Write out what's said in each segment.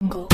jungle.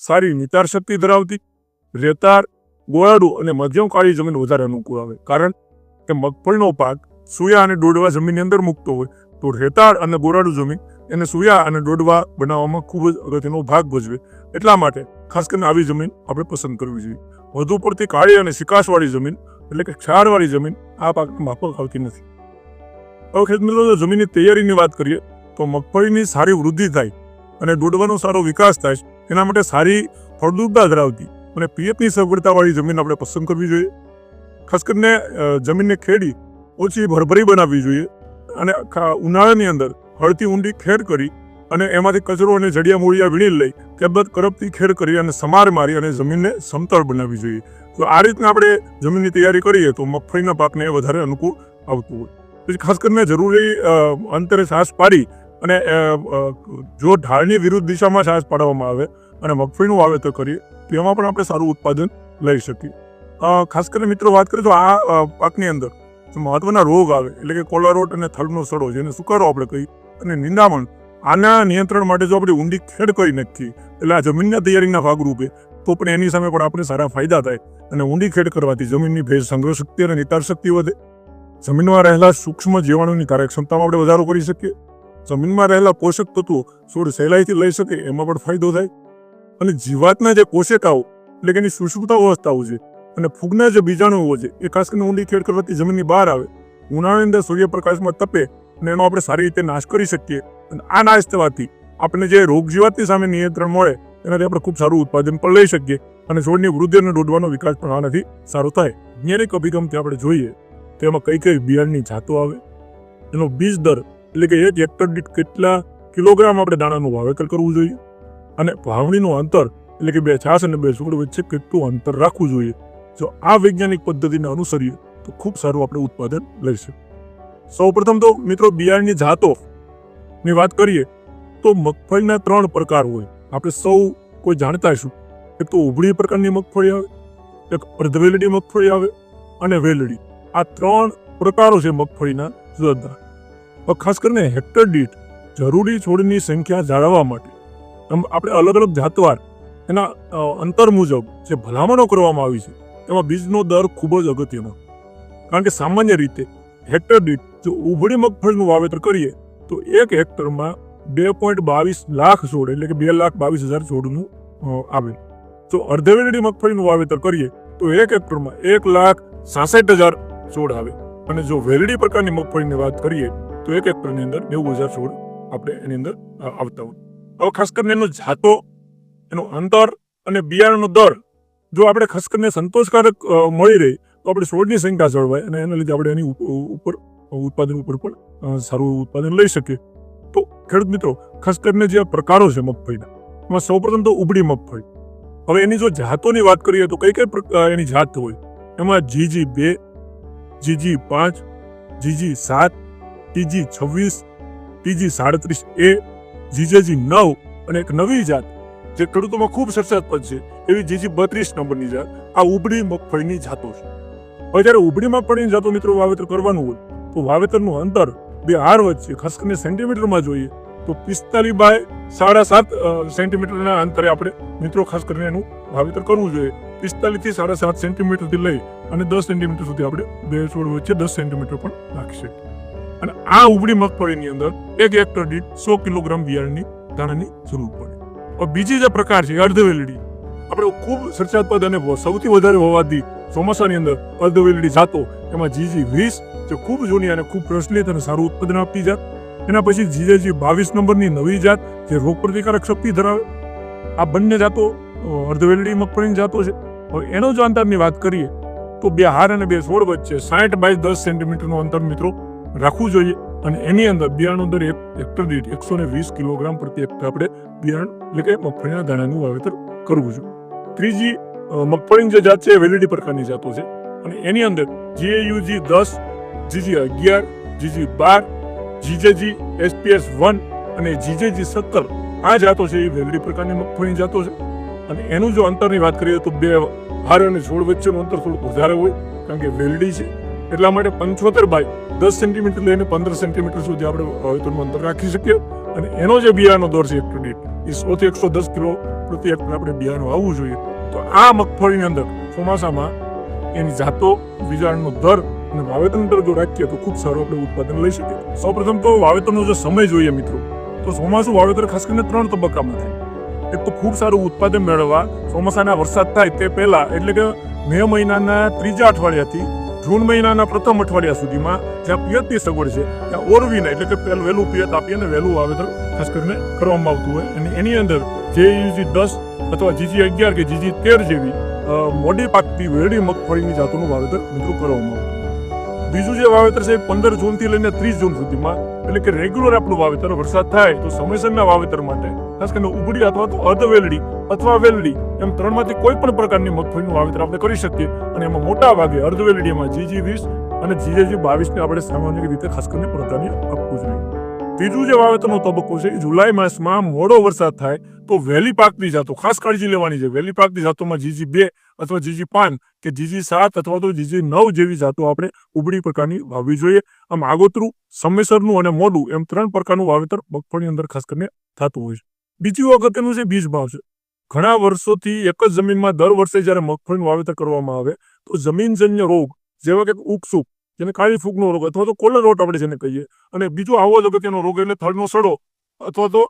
સારી નિતાર શક્તિ ધરાવતી રેતાર ગોળાડુ અને મધ્યમ કાળી જમીન વધારે અનુકૂળ આવે કારણ કે મગફળીનો પાક સુયા અને ડોડવા જમીનની અંદર મૂકતો હોય, તો રેતાળ અને ગોળાડુ જમીન એને સુયા અને ડોડવા બનાવવામાં ખૂબ જ અગત્યનો ભાગ ભજવે. એટલા માટે ખાસ કરીને આવી જમીન આપણે પસંદ કરવી જોઈએ. વધુ પડતી કાળી અને શિકાસવાળી જમીન, એટલે કે ક્ષારવાળી જમીન, આ પાકને માફક આવતી નથી. હવે ખેત મિત્રો જમીનની તૈયારીની વાત કરીએ, તો મગફળીની સારી વૃદ્ધિ થાય અને ડોડવાનો સારો વિકાસ થાય એના માટે સારી ફળદ્રુપતા ધરાવતી અને પિયતની સગવડતાવાળી જમીન આપણે પસંદ કરવી જોઈએ. ખાસ કરીને જમીનને ખેડી ઓછી ભરભરી બનાવવી જોઈએ અને ઉનાળાની અંદર હળતી ઊંડી ખેડ કરી અને એમાંથી કચરો અને જડિયા મૂળિયા વીણી લઈ ત્યારબાદ કરપથી ખેડ કરી અને સમાર મારી અને જમીનને સમતળ બનાવવી જોઈએ. તો આ રીતના આપણે જમીનની તૈયારી કરીએ તો મગફળીના પાકને વધારે અનુકૂળ આવતું હોય. પછી ખાસ કરીને જરૂરી અંતરે છાસ પાડી અને જો ઢાળની વિરુદ્ધ દિશામાં છાસ પાડવામાં આવે અને મગફળીનું વાવેતર કરીએ તો એમાં પણ આપણે સારું ઉત્પાદન લઈ શકીએ. ખાસ કરીને મિત્રો વાત કરીએ તો આ પાકની અંદર મહત્વના રોગ આવે, એટલે કે કોલારોટ અને થડનો સડો જેને સુકારો આપણે કહી અને નિંદામણ. આના નિયંત્રણ માટે જો આપણે ઊંડી ખેડ કરી નાખીએ, એટલે આ જમીનના તૈયારીના ભાગરૂપે, તો પણ એની સામે પણ આપણે સારા ફાયદા થાય. અને ઊંડી ખેડ કરવાથી જમીનની ભેજ, સંગ્રહ શક્તિ અને નિતાર શક્તિ વધે. જમીનમાં રહેલા સૂક્ષ્મ જીવાણુની કાર્યક્ષમતામાં આપણે વધારો કરી શકીએ. જમીનમાં રહેલા પોષક તત્વો છોડ સહેલાઈથી લઈ શકે, એમાં પણ ફાયદો થાય. અને જીવાતના જે પોષકાઓ, એટલે કે એની સુષુપ્ત અવસ્થાઓ છે, અને ફૂગના જે બીજાણુઓ છે, એ ખાસ કરીને ઊંડી ખેડ કરવાથી જમીનની બહાર આવે. ઉનાળાની અંદર સૂર્યપ્રકાશમાં તપે અને એનો આપણે સારી રીતે નાશ કરી શકીએ. અને આ નાશ થવાથી આપણે જે રોગ જીવાતની સામે નિયંત્રણ મળે, એનાથી આપણે ખૂબ સારું ઉત્પાદન પણ લઈ શકીએ અને છોડની વૃદ્ધિ અને દોડવાનો વિકાસ પણ આનાથી સારો થાય. વૈજ્ઞાનિક અભિગમથી આપણે જોઈએ, તો એમાં કઈ કઈ બિયારણની જાતો આવે? એનો બીજ દર એટલે કે એક હેક્ટર દીઠ કેટલા કિલોગ્રામ આપણે દાણાનું વાવેતર કરવું જોઈએ? અને વાવણીનું અંતર એટલે કે બે છાસ અને બે છોડ વચ્ચે કેટલું અંતર રાખવું જોઈએ? જો આ વૈજ્ઞાનિક પદ્ધતિને અનુસરીએ, તો ખૂબ સારું આપણે ઉત્પાદન લઈશું સૌપ્રથમ તો મિત્રો બિયારણની જાતો ની વાત કરીએ તો મગફળીના ત્રણ પ્રકાર હોય. આપણે સૌ કોઈ જાણતા છું એક તો ઉભળી પ્રકારની મગફળી આવે, એક અર્ધવેલડી મગફળી આવે અને વેલડી. આ ત્રણ પ્રકારો છે મગફળીના જુદા જુદા. ખાસ કરીને હેક્ટર દીઠ જરૂરી છોડની સંખ્યા જાળવવા માટે આપણે અલગ અલગ જાતવાર એના અંતર મુજબ જે ભલામણો કરવામાં આવી છે, એમાં બીજનો દર ખૂબ જ અગત્યનો. કારણ કે સામાન્ય રીતે હેક્ટર દીઠ જો ઉભળી મગફળીનું વાવેતર કરીએ, તો એક હેક્ટરમાં બે પોઈન્ટ બાવીસ લાખ છોડ, એટલે કે બે લાખ બાવીસ હજાર છોડનું આવે. જો અર્ધવેલડી મગફળીનું વાવેતર કરીએ, તો એક હેક્ટરમાં એક લાખ સાસઠ હજાર છોડ આવે. અને જો વેલડી પ્રકારની મગફળીની વાત કરીએ, તો એક હેક્ટરની અંદર નેવું હજાર છોડ આપણે એની અંદર આવતા હોય. હવે ખાસ કરીને એનો જાતો, એનું અંતર અને બિયારણનો દર, જો આપણે ખાસ કરીને સંતોષકારક મળી રહે, તો આપણે છોડની સંખ્યા જળવાય અને એના લીધે આપણે એની ઉપ- ઉપર ઉત્પાદન ઉપર પણ સારું ઉત્પાદન લઈ શકીએ. તો ખેડૂત મિત્રો, ખાસ કરીને જે પ્રકારો છે મગફળીના, એમાં સૌપ્રથમ તો ઉબડી મગફળી. હવે એની જો જાતોની વાત કરીએ તો કઈ કઈ એની જાત હોય? એમાં જીજી બે જીજી પાંચ જીજી સાત ટીજી છવ્વીસ ટીજી સાડત્રીસ એ જીજેજી નવ અને એક નવી જાત, જે ખેડૂતોમાં ખૂબ ચર્ચાસ્પદ છે, એવી જીજી બત્રીસ નંબરની જાત. આ ઉબડી મગફળીની જાતો છે. હવે જ્યારે ઉબડી મગફળીની જાતો મિત્રો વાવેતર કરવાનું હોય તો વાવેતરનું અંતર બે હાર વચ્ચે ખાસ કરીને સેન્ટીમીટરમાં જોઈએ તો પિસ્તાલીસ બાય સાડા સાત સેન્ટીમીટરના અંતરે આપણે મિત્રો ખાસ કરીને એનું વાવેતર કરવું જોઈએ. પિસ્તાલીસથી સાડા સાત સેન્ટીમીટરથી લઈ અને દસ સેન્ટીમીટર સુધી આપણે બે છોડ વચ્ચે દસ સેન્ટીમીટર પણ રાખી અને આ ઉબડી મગફળીની અંદર એક હેક્ટર દીઠ સો કિલોગ્રામ બિયારણની દાણાની જરૂર પડે. બીજી જે પ્રકાર છે, અર્ધવેલડી. આપણે ખૂબ ચર્ચાસ્પદ અને સૌથી વધારે હોવાથી ચોમાસાની અંદર અર્ધવેલડી જાતો, એમાં જીજી વીસ જે ખૂબ જૂની અને ખૂબ પ્રચલિત અને સારું ઉત્પાદન આપતી જાત. એના પછી જીજેજી બાવીસ નંબરની નવી જાત જે રોગ પ્રતિકારક શક્તિ ધરાવે. આ બંને જાતો અર્ધવેલડી મગફળીની જાતો છે. હવે એનો જો અંતરની વાત કરીએ, તો બે હાર અને બે છોડ વચ્ચે સાઠ બાય દસ સેન્ટીમીટરનું અંતર મિત્રો રાખવું જોઈએ અને એની અંદર બિયારણ દર એક હેક્ટર દીઠ એકસો ને વીસ કિલોગ્રામ પ્રતિ હેક્ટર આપણે બિયારણ એટલે કે મગફળીના દાણાનું વાવેતર કરવું જોઈએ. ત્રીજી મગફળીની જે જાત છે એ વેલિડી પ્રકારની જાતો છે. અને એની અંદર જીએયુજી દસ જીજી અગિયાર, જીજી બાર, જીજેજી એસપીએસ વન અને જીજેજી સત્તર. આ જાતો છે એ વેલડી પ્રકારની મગફળીની જાતો છે. અને એનું જો અંતરની વાત કરીએ તો બે હાર અને છોડ વચ્ચેનું અંતર થોડુંક વધારે હોય, કારણ કે વેલડી છે. એટલા માટે પંચોતેર બાય દસ સેન્ટીમીટર લઈને પંદર સેન્ટીમીટર સુધી આપણે વાવેતરનું અંતર રાખી શકીએ. અને એનો જે બિયારણનો દર છે હેક્ટર દીઠ, એ સોથી એકસો દસ કિલો પ્રતિ હેક્ટર આપણે બિયારણ વાવવું જોઈએ. તો આ મગફળીની અંદર ચોમાસામાં એની જાતો બીજાણનો દર અને વાવેતરનો દર જો રાખીએ તો ખૂબ સારું આપણે ઉત્પાદન લઈ શકીએ. સૌપ્રથમ તો વાવેતરનો જો સમય જોઈએ મિત્રો, તો ચોમાસું વાવેતર ખાસ કરીને ત્રણ તબક્કામાં થાય. એક તો ખૂબ સારું ઉત્પાદન મેળવવા, ચોમાસાના વરસાદ થાય તે પહેલા, એટલે કે મે મહિનાના ત્રીજા અઠવાડિયાથી જૂન મહિનાના પ્રથમ અઠવાડિયા સુધીમાં જ્યાં પિયતની સગવડ છે, ત્યાં ઓરવીને, એટલે કે પહેલું વહેલું પિયત આપીએ અને વહેલું વાવેતર ખાસ કરીને કરવામાં આવતું હોય. અને એની અંદર જે યુજી દસ અથવા જીજી અગિયાર કે જીજી તેર જેવી મોડી પાકતી વેરડી મગફળીની જાતોનું વાવેતર મિત્રો કરવામાં આવતું બીજું જે વાવેતર છે પંદર જૂનથી લઈને ત્રીસ જૂન સુધીમાં, એટલે કે રેગ્યુલર આપણું વાવેતર વરસાદ થાય તો સમયસરના વાવેતર માટે, ખાસ કરીને ઉગડી અથવા તો અર્ધ વેલડી અથવા વેલડી, એમ ત્રણમાંથી કોઈ પણ પ્રકારની મગફળીનું વાવેતર આપણે કરી શકીએ. અને એમાં મોટા ભાગે અર્ધ વેલડીમાં જીજી વીસ અને જીજેજી બાવીસને આપણે સામાન્ય રીતે ખાસ કરીને પ્રાધાન્ય આપવું જોઈએ. ત્રીજું જે વાવેતરનો તબક્કો છે એ જુલાઈ માસમાં મોડો વરસાદ થાય તો વહેલી પાકની જાતો, ખાસ કાળજી લેવાની છે. વહેલી પાકની જાતોમાં જીજી બે અથવા જીજી પાંચ કે જીજી સાત અથવા તો જીજી નવ જેવી જાતો આપણે ઉબડી પ્રકારની વાવવી જોઈએ. આમ આગોતરું, સમયસરનું અને મોડું એમ ત્રણ પ્રકારનું વાવેતર મગફળી અંદર ખાસ કરીને થતું હોય છે. બીજું અગત્યનું છે બીજ ભાવ છે. ઘણા વર્ષોથી એક જ જમીનમાં દર વર્ષે જ્યારે મગફળીનું વાવેતર કરવામાં આવે, તો જમીનજન્ય રોગ, જેવા કે ઉકસુક જેને કાળી ફૂગનો રોગ અથવા તો કોલર રોટ આપણે જેને કહીએ, અને બીજો આવો જ અગત્યનો રોગ એટલે થડનો સડો અથવા તો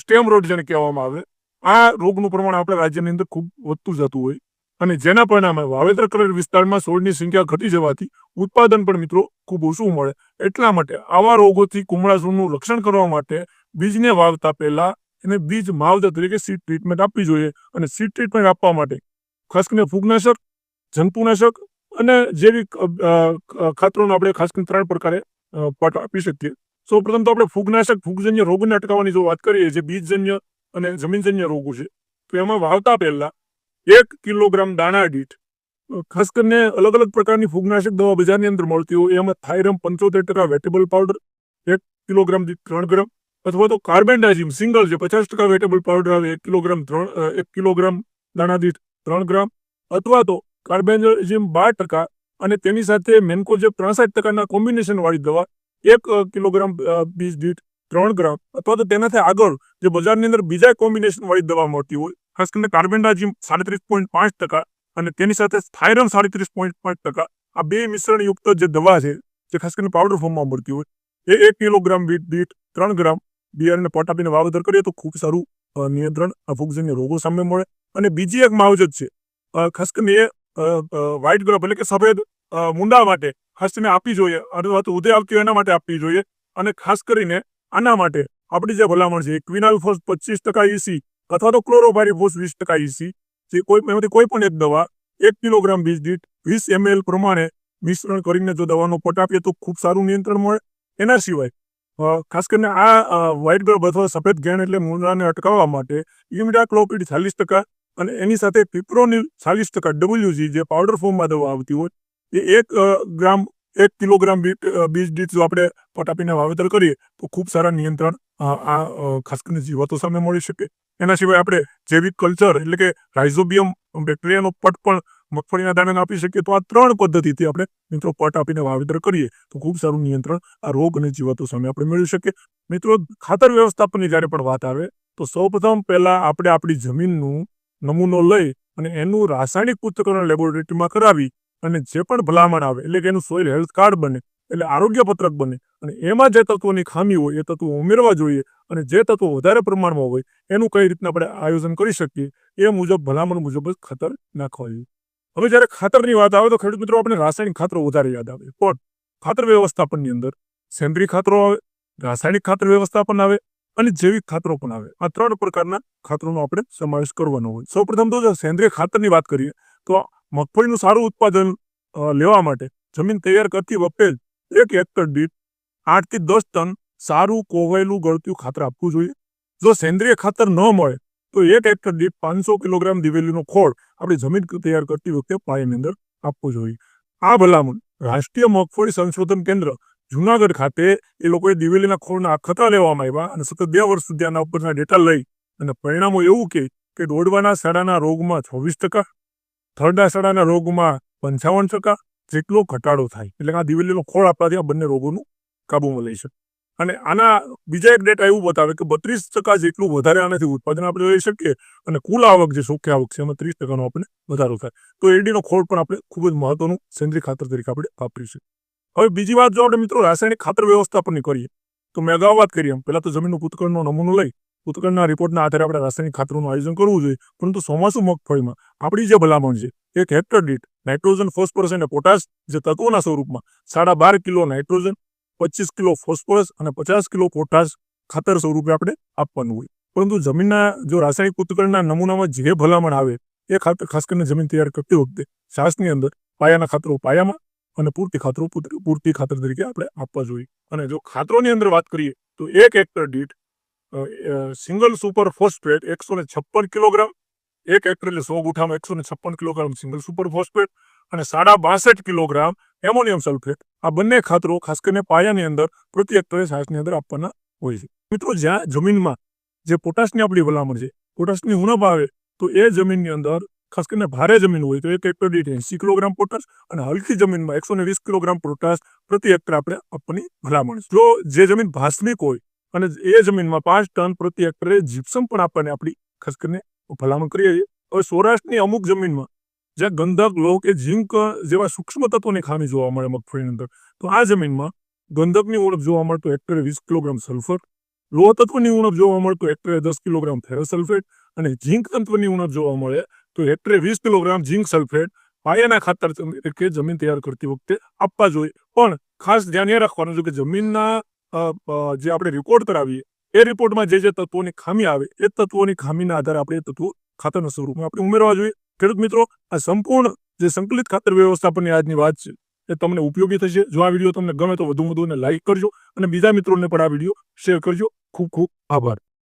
સ્ટેમ રોડ જેને કહેવામાં આવે, આ રોગનું પ્રમાણ આપણા રાજ્યની અંદર ખૂબ વધતું જતું હોય અને જેના પરિણામે વાવેતર કરેલ વિસ્તારમાં છોડની સંખ્યા ઘટી જવાથી ઉત્પાદન પણ મિત્રો ખૂબ ઓછું મળે. એટલા માટે આવા રોગોથી કુમળા છોડનું રક્ષણ કરવા માટે બીજને વાવતા પહેલા એને બીજ માવજત તરીકે સીડ ટ્રીટમેન્ટ આપવી જોઈએ અને સીડ ટ્રીટમેન્ટ આપવા માટે ખાસ કરીને ફૂગનાશક, જંતુનાશક અને જેવી ખાતરોનો આપણે ખાસ કરીને ત્રણ પ્રકારે પાટો આપી શકીએ. સૌ પ્રથમ તો આપણે ફૂગનાશક, ફૂગજન્ય રોગને અટકાવવાની જો વાત કરીએ, જે બીજજન્ય અને જમીનજન્ય રોગો છે, તો એમાં વાવતા પહેલા એક કિલોગ્રામ દાણા દીઠ ખાસ કરીને અલગ અલગ પ્રકારની ફૂગનાશક દવા બજારની અંદર મળતી હોય, એમાં થાઇરમ પંચોતેર ટકા વેટેબલ પાવડર, એક કિલોગ્રામ દીઠ ત્રણ ગ્રામ, અથવા તો કાર્બેન્ડાઝિમ સિંગલ છે પચાસ ટકા વેટેબલ પાવડર આવે, એક કિલોગ્રામ ત્રણ એક કિલોગ્રામ દાણા દીઠ ત્રણ ગ્રામ, અથવા તો કાર્બેન્ડાઝિમ બાર ટકા, અને તેની સાથે મેન્કોજેબ ત્રાસઠ ટકાના કોમ્બિનેશનવાળી દવા એક કિલોગ્રામ બીજ દીઠ ત્રણ ગ્રામ અથવા તો તેનાથી આગળ જે બજારની અંદર બીજા કોમ્બિનેશન વાળી દવા મળતી હોય, ખાસ કરીને કાર્બેન્ડાજીમ સાડત્રીસ પોઈન્ટ પાંચ ટકા અને તેની સાથે થાઇરમ સાડત્રીસ પોઈન્ટ પાંચ ટકા, આ બે મિશ્રણયુક્ત જે દવા છે, જે ખાસ કરીને પાવડર ફોર્મમાં મળતી હોય, એ એક કિલોગ્રામ બીટ દીઠ ત્રણ ગ્રામ બિયારણને પટ આપીને વાવેતર કરીએ તો ખૂબ સારું નિયંત્રણ ફૂગજન્ય રોગો સામે મળે. અને બીજી એક માવજત છે ખાસ કરીને એ વ્હાઇટ ગ્રોપ એટલે કે સફેદ મુંડા માટે ખાસ કરીને આપવી જોઈએ, અથવા તો ઉદય આવતી હોય એના માટે આપવી જોઈએ, અને ખાસ કરીને આના માટે આપણી જે ભલામણ છે, ક્વિનાલ ફોસ પચીસ ટકા ઈસી અથવા તો ક્લોરોપાયરીફોસ વીસ ટકા ઈસી જે કોઈ એમાંથી કોઈ પણ એક દવા, એક કિલોગ્રામ બીજ દીઠ વીસ એમએલ પ્રમાણે મિશ્રણ કરીને જો દવાનો પટ આપીએ તો ખૂબ સારું નિયંત્રણ મળે. એના સિવાય ખાસ કરીને આ વ્હાઇટ ગ્રોપ અથવા સફેદ ઘેણ એટલે મૂંડાને અટકાવવા માટે ઇમિડાક્લોપિડ ચાલીસ ટકા અને એની સાથે પીપ્રોનિલ ચાલીસ ટકા ડબલ્યુજી જે પાવડર ફોર્મમાં દવા આવતી હોય એ એક ગ્રામ, એક કિલોગ્રામ બીજ દીઠ જો આપણે પટ આપીને વાવેતર કરીએ, તો ખૂબ સારા નિયંત્રણ આ ખાસ કરીને જીવાતો સામે મળી શકે. એના સિવાય આપણે જૈવિક કલ્ચર એટલે કે રાઇઝોબિયમ બેક્ટેરિયાનો પટ પણ મગફળીના દાણાને આપી શકીએ, તો આ ત્રણ પદ્ધતિથી આપણે મિત્રો પટ આપીને વાવેતર કરીએ, તો ખૂબ સારું નિયંત્રણ આ રોગ અને જીવાતો સામે આપણે મેળવી શકીએ. મિત્રો, ખાતર વ્યવસ્થાપનની જ્યારે પણ વાત આવે, તો સૌપ્રથમ પહેલાં આપણે આપણી જમીનનું નમૂનો લઈ અને એનું રાસાયણિક પૃથ્થકરણ લેબોરેટરીમાં કરાવી અને જે પણ ભલામણ આવે, એટલે કે એનું સોઇલ હેલ્થ કાર્ડ બને, એટલે આરોગ્ય પત્રક બને, અને એમાં જે તત્વોની ખામી હોય, એ તત્વો ઉમેરવા જોઈએ, અને જે તત્વો વધારે પ્રમાણમાં હોય, એનું કઈ રીતના આપણે આયોજન કરી શકીએ, એ મુજબ, ભલામણ મુજબ જ ખાતર નાખવા જોઈએ. હવે જ્યારે ખાતરની વાત આવે, તો ખેડૂત મિત્રો આપણે રાસાયણિક ખાતરો વધારે યાદ આવે. પણ ખાતર વ્યવસ્થાપનની અંદર સેન્દ્રીય ખાતરો આવે, રાસાયણિક ખાતર વ્યવસ્થાપન આવે, અને જૈવિક ખાતરો પણ આવે. આ ત્રણ પ્રકારના ખાતરોનો આપણે સમાવેશ કરવાનો હોય. સૌપ્રથમ તો જો સેન્દ્રીય ખાતરની વાત કરીએ, તો મગફળીનું સારું ઉત્પાદન લેવા માટે જમીન તૈયાર કરતી વખતે એક હેક્ટર દીઠ આઠથી દસ ટન સારું કોવાયેલું ગળત્યું ખાતર આપવું જોઈએ. જો સેન્દ્રીય ખાતર ન મળે, તો એક હેક્ટર દીઠ પાંચસો કિલોગ્રામ દિવેલીનો ખોળ આપણી જમીન તૈયાર કરતી વખતે પાયાની અંદર આપવો જોઈએ. આ ભલામણ રાષ્ટ્રીય મગફળી સંશોધન કેન્દ્ર જુનાગઢ ખાતે એ લોકોએ દિવેલીના ખોળના આખતા લેવામાં આવ્યા અને સતત બે વર્ષ સુધી આના ઉપરના ડેટા લઈ અને પરિણામો એવું કે દોડવાના સાડાના રોગમાં છવ્વીસ ટકા થર્ડા સાડાના રોગમાં પંચાવન ટકા જેટલો ઘટાડો થાય. એટલે આ દિવેલીનો ખોળ આપવાથી આ બંને રોગોનું કાબૂમાં લઈ શકે અને આના બીજા એક ડેટા એવું બતાવે કે બત્રીસ ટકા જેટલું વધારે આનાથી ઉત્પાદન આપણે લઈ શકીએ અને કુલ આવક જે સુખી આવક છે એમાં ત્રીસ ટકાનો આપણને વધારો થાય. તો એરડીનો ખોળ પણ આપણે ખૂબ જ મહત્વનું સેન્દ્રિય ખાતર તરીકે આપણે વાપરીશું હવે બીજી વાત જો આપણે મિત્રો રાસાયણિક ખાતર વ્યવસ્થાપનની કરીએ, તો મેં અગાઉ વાત કરી એમ. પહેલાં તો જમીનનું પૂતકળનો નમૂનો લઈ પૂતકળના રિપોર્ટના આધારે આપણે રાસાયણિક ખાતરોનું આયોજન કરવું જોઈએ. પરંતુ ચોમાસું મગફળીમાં આપણી જે ભલામણ છે, એક હેક્ટર દીઠ નાઇટ્રોજન ફોસ્ફરસ અને પોટાશ જે તત્વોના સ્વરૂપમાં સાડા બાર કિલો નાઇટ્રોજન પચીસ કિલો ફોસ્ફરસ અને પચાસ કિલો પોટાશ ખાતર સ્વરૂપે આપણે આપવાનું હોય. પરંતુ જમીનના જો રાસાયણિક ઉત્કળના નમૂનામાં જે ભલામણ આવે, એ ખાતર ખાસ કરીને જમીન તૈયાર કરતી વખતે છાસની અંદર પાયાના ખાતરો પાયામાં અને પૂરતી ખાતરો પૂરતી ખાતર તરીકે આપણે આપવા જોઈએ. અને જો ખાતરોની અંદર વાત કરીએ, તો એક હેક્ટર દીઠ સિંગલ સુપર ફોસ્ફેટ એકસો છપ્પન કિલોગ્રામ, એક હેક્ટર એટલે સો ગુઠામાં એકસો છપ્પન કિલોગ્રામ સિંગલ સુપર ફોસ્ફેટ અને સાડા બાસઠ કિલોગ્રામ એમોનિયમ સલ્ફેટ. આ બંને ખાતરો ખાસ કરીને પાયાની અંદર પ્રતિ હેક્ટરે છાસની અંદર આપવાના હોય છે. મિત્રો, જ્યાં જમીનમાં જે પોટાશની આપણી ભલામણ છે, પોટાશની ઉણપ આવે, તો એ જમીનની અંદર ખાસ કરીને ભારે જમીન હોય, તો એક હેક્ટર દીઠ એંસી કિલોગ્રામ પોટાશ અને હલકી જમીનમાં એકસો વીસ કિલોગ્રામ પોટાશ પ્રતિ હેક્ટર આપણે આપવાની ભલામણ જો જે જમીન ભાસ્મિક હોય અને એ જમીનમાં પાંચ ટન પ્રતિ હેક્ટરે જીપ્સમ પણ આપવાની આપણી ખાસ કરીને ભલામણ કરીએ છીએ. હવે સૌરાષ્ટ્રની અમુક જમીનમાં જ્યાં ગંધક, લોહ કે ઝીંક જેવા સૂક્ષ્મ તત્વોની ખામી જોવા મળે મગફળીની અંદર, તો આ જમીનમાં ગંધકની ઉણપ જોવા મળતો હેક્ટરે વીસ કિલોગ્રામ સલ્ફર, લોહ તત્વની ઉણપ જોવા મળતો હેક્ટરે દસ કિલોગ્રામ ફેરોસલ્ફેટ અને ઝીંક તત્વની ઉણપ જોવા મળે તો હેક્ટરે વીસ કિલોગ્રામ ઝીંક સલ્ફેટ પાયાના ખાતર તરીકે જમીન તૈયાર કરતી વખતે આપવા જોઈએ. પણ ખાસ ધ્યાન એ રાખવાનું છે કે જમીનના જે આપણે રિપોર્ટ કરાવીએ, એ રિપોર્ટમાં જે જે તત્વોની ખામી આવે, એ તત્વોની ખામીના આધારે આપણે તત્વો ખાતરના સ્વરૂપમાં આપણે ઉમેરવા જોઈએ. ખેડૂત મિત્રો, આ સંપૂર્ણ જે સંકલિત ખાતર વ્યવસ્થાપનની આજની વાત છે, એ તમને ઉપયોગી થશે. જો આ વીડિયો તમને ગમે તો વધુ વધુને લાઇક કરજો અને બીજા મિત્રોને પણ આ વીડિયો શેર કરજો. ખૂબ ખૂબ આભાર.